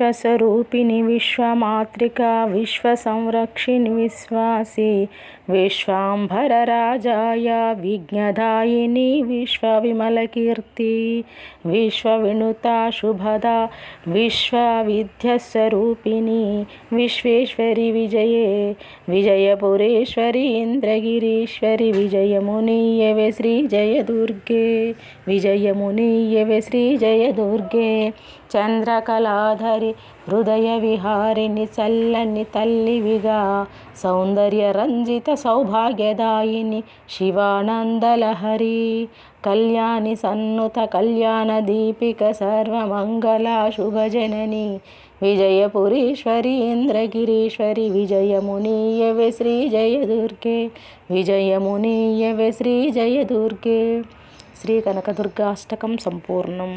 विश्वस्वरूपिणी, विश्वमातृका, विश्वसंरक्षिणि, विश्वासी, विश्वाम्भरराजाय विघ्नदायिनि विश्वविमलकीर्ति विश्वविनुता शुभदा, विश्वविद्यस्वरूपिणि, विश्वेश्वरी विजये, विजयपुरेश्वरि, इन्द्रगिरीश्वरि विजयमुनीयवे श्री जय दुर्गे चंद्रकलाधरी హృదయ విహారిణి చల్లని తల్లివిగా సౌందర్య రంజిత సౌభాగ్యదాయిని శివానందలహరి కళ్యాణి సన్నుత కళ్యాణ దీపిక సర్వమంగళ శుభజనని విజయపురీశ్వరి ఇంద్రగిరీశ్వరి విజయమునీయవే శ్రీ జయదుర్గే విజయమునీయవే శ్రీ జయదుర్గే శ్రీ కనకదుర్గాష్టకం సంపూర్ణం.